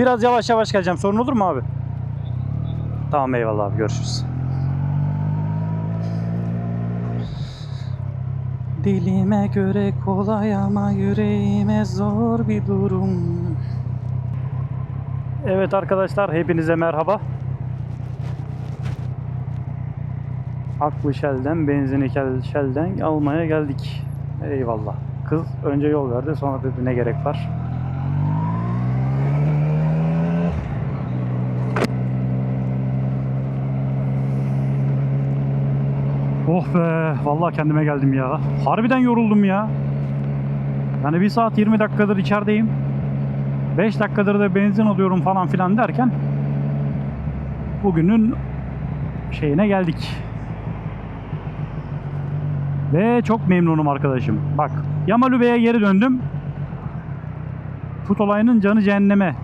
Biraz yavaş yavaş geleceğim. Sorun olur mu abi? Tamam eyvallah abi görüşürüz. Dilime göre kolay ama yüreğime zor bir durum. Evet arkadaşlar hepinize merhaba. Aklı Shell'den, benzini Shell'den almaya geldik. Eyvallah. Kız önce yol verdi sonra dedi ne gerek var. Oh be vallahi kendime geldim ya. Harbiden yoruldum ya. Yani 1 saat 20 dakikadır içerideyim. 5 dakikadır da benzin alıyorum falan filan derken bugünün şeyine geldik. Ve çok memnunum arkadaşım. Bak Yamalübe'ye geri döndüm. Fut olayının canı cehenneme.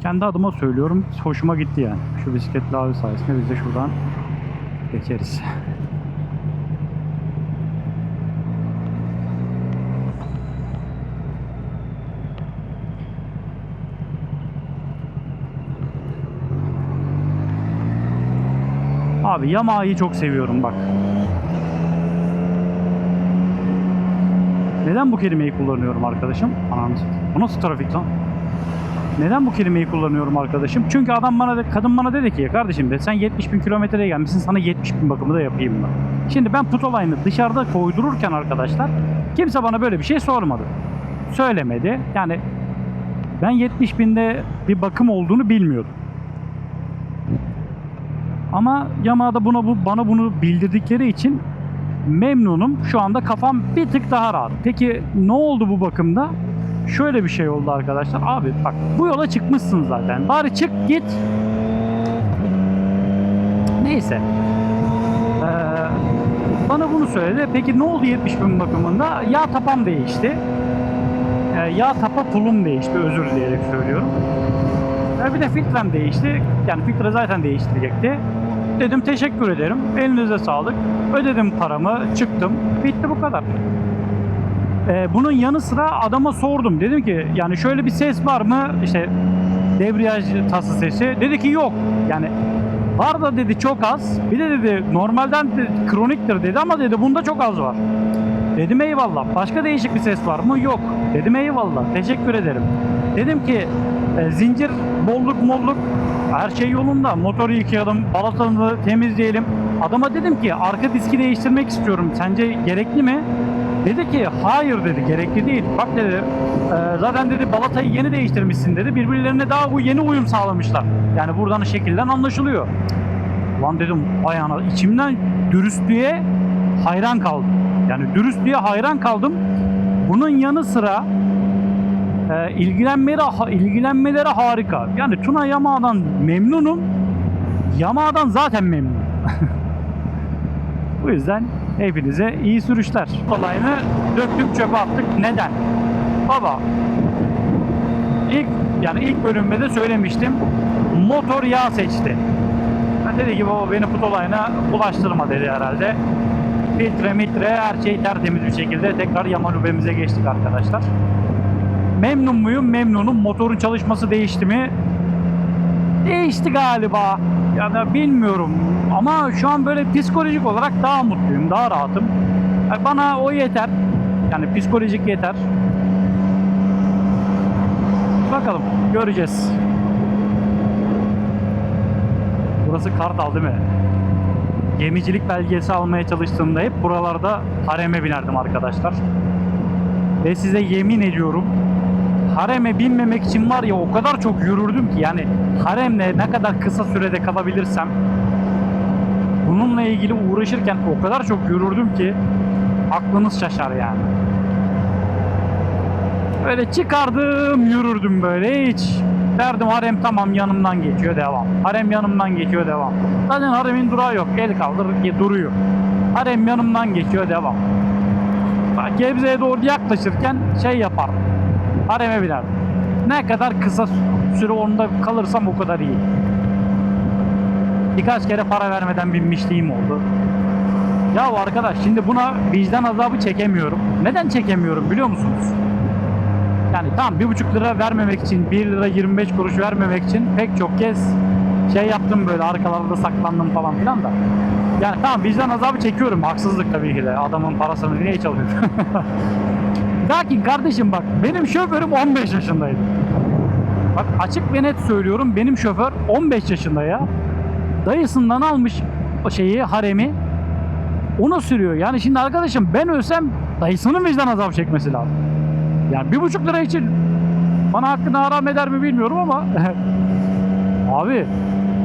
Kendi adıma söylüyorum. Hoşuma gitti yani. Şu bisikletli abi sayesinde biz de şuradan geçeriz. Abi Yamaha'yı çok seviyorum bak. Neden bu kelimeyi kullanıyorum arkadaşım? Satayım. Bu nasıl trafik lan? Neden bu kelimeyi kullanıyorum arkadaşım? Çünkü adam bana de, kadın bana dedi ki kardeşim de sen 70 bin kilometreye gelmişsin sana 70 bin bakımı da yapayım ben. Şimdi ben put olayını dışarıda koydururken arkadaşlar kimse bana böyle bir şey sormadı. Söylemedi. Yani ben 70 binde bir bakım olduğunu bilmiyordum. Ama Yamaha'da buna bu, bana bunu bildirdikleri için memnunum. Şu anda kafam bir tık daha rahat. Peki ne oldu bu bakımda? Şöyle bir şey oldu arkadaşlar. Abi bak bu yola çıkmışsın zaten. Bari çık git. Neyse. Ee, bana bunu söyledi. Peki ne oldu 70 bin bakımında? Yağ tapam değişti. Ee, yağ tapa pulum değişti. Özür dileyerek söylüyorum. Ee, bir de filtrem değişti. Yani filtre zaten değiştirecekti. Dedim teşekkür ederim. Elinize sağlık. Ödedim paramı. Çıktım. Bitti bu kadar. Ee, bunun yanı sıra adama sordum. Dedim ki yani şöyle bir ses var mı? İşte debriyaj tası sesi. Dedi ki yok. Yani var da dedi çok az. Bir de dedi normalden de, kroniktir dedi ama dedi bunda çok az var. Dedim eyvallah. Başka değişik bir ses var mı? Yok. Dedim eyvallah. Teşekkür ederim. Dedim ki e, zincir bolluk molluk her şey yolunda. Motoru yıkayalım, balatanı temizleyelim. Adama dedim ki arka diski değiştirmek istiyorum. Sence gerekli mi? Dedi ki hayır dedi gerekli değil. Bak dedi e, zaten dedi balatayı yeni değiştirmişsin dedi. Birbirlerine daha bu yeni uyum sağlamışlar. Yani buradan şekilden anlaşılıyor. Lan dedim ayağına içimden dürüstlüğe hayran kaldım. Yani dürüstlüğe hayran kaldım. Bunun yanı sıra e, ilgilenmeleri, ilgilenmeleri harika. Yani Tuna Yamaha'dan memnunum. Yamaha'dan zaten memnunum. Bu yüzden hepinize iyi sürüşler. Olayını döktük çöpe attık. Neden? Baba ilk yani ilk bölümde de söylemiştim. Motor yağ seçti. Ben dedi ki baba beni put olayına bulaştırma dedi herhalde. Filtre mitre her şey tertemiz bir şekilde tekrar Yamalubemize geçtik arkadaşlar. Memnun muyum? Memnunum. Motorun çalışması değişti mi? Değişti galiba. Yani bilmiyorum. Ama şu an böyle psikolojik olarak daha mutluyum, daha rahatım. Yani bana o yeter. Yani psikolojik yeter. Bakalım, göreceğiz. Burası Kartal değil mi? Gemicilik belgesi almaya çalıştığımda hep buralarda hareme binerdim arkadaşlar. Ve size yemin ediyorum hareme binmemek için var ya o kadar çok yürürdüm ki yani haremle ne kadar kısa sürede kalabilirsem bununla ilgili uğraşırken o kadar çok yürürdüm ki aklınız şaşar yani. Böyle çıkardım yürürdüm böyle hiç derdim harem tamam yanımdan geçiyor devam. Harem yanımdan geçiyor devam. Zaten haremin durağı yok el kaldır duruyor. Harem yanımdan geçiyor devam. Gebze'ye doğru yaklaşırken şey yaparım. Hareme binerdim. Ne kadar kısa süre onda kalırsam o kadar iyi. Birkaç kere para vermeden binmişliğim oldu. Ya arkadaş şimdi buna vicdan azabı çekemiyorum. Neden çekemiyorum biliyor musunuz? Yani tam bir buçuk lira vermemek için, 1 lira 25 kuruş vermemek için pek çok kez şey yaptım böyle arkalarda saklandım falan filan da. Yani tamam vicdan azabı çekiyorum. Haksızlık tabii ki de. Adamın parasını niye çalıyor? Lakin kardeşim bak benim şoförüm 15 yaşındaydı. Bak açık ve net söylüyorum benim şoför 15 yaşında ya. Dayısından almış o şeyi haremi ona sürüyor. Yani şimdi arkadaşım ben ölsem dayısının vicdan azabı çekmesi lazım. Yani bir buçuk lira için bana hakkını haram eder mi bilmiyorum ama abi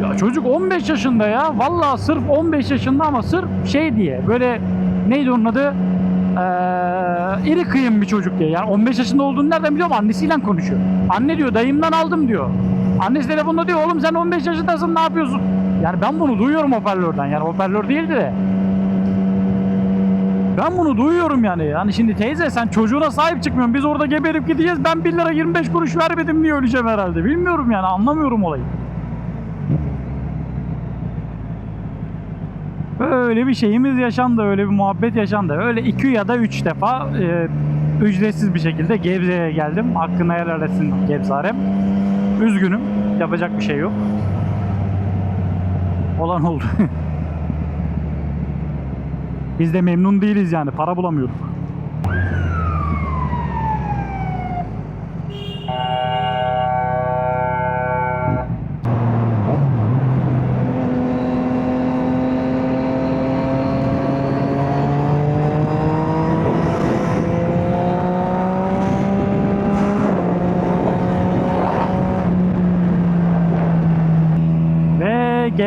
ya çocuk 15 yaşında ya. Vallahi sırf 15 yaşında ama sırf şey diye böyle neydi onun adı? Ee, iri kıyım bir çocuk diye. Yani 15 yaşında olduğunu nereden biliyorum? Annesiyle konuşuyor. Anne diyor dayımdan aldım diyor. Annesi telefonda diyor oğlum sen 15 yaşındasın ne yapıyorsun? Yani ben bunu duyuyorum hoparlörden. Yani hoparlör değildi de. Ben bunu duyuyorum yani. Yani şimdi teyze sen çocuğuna sahip çıkmıyorsun. Biz orada geberip gideceğiz. Ben 1 lira 25 kuruş vermedim diye öleceğim herhalde. Bilmiyorum yani anlamıyorum olayı. Öyle bir şeyimiz yaşandı, öyle bir muhabbet yaşandı. Öyle iki ya da üç defa e, ücretsiz bir şekilde Gebze'ye geldim. Hakkını helal etsin Gebzarem. Üzgünüm, yapacak bir şey yok. Olan oldu. Biz de memnun değiliz yani, para bulamıyorduk.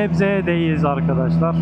Gebze'deyiz arkadaşlar.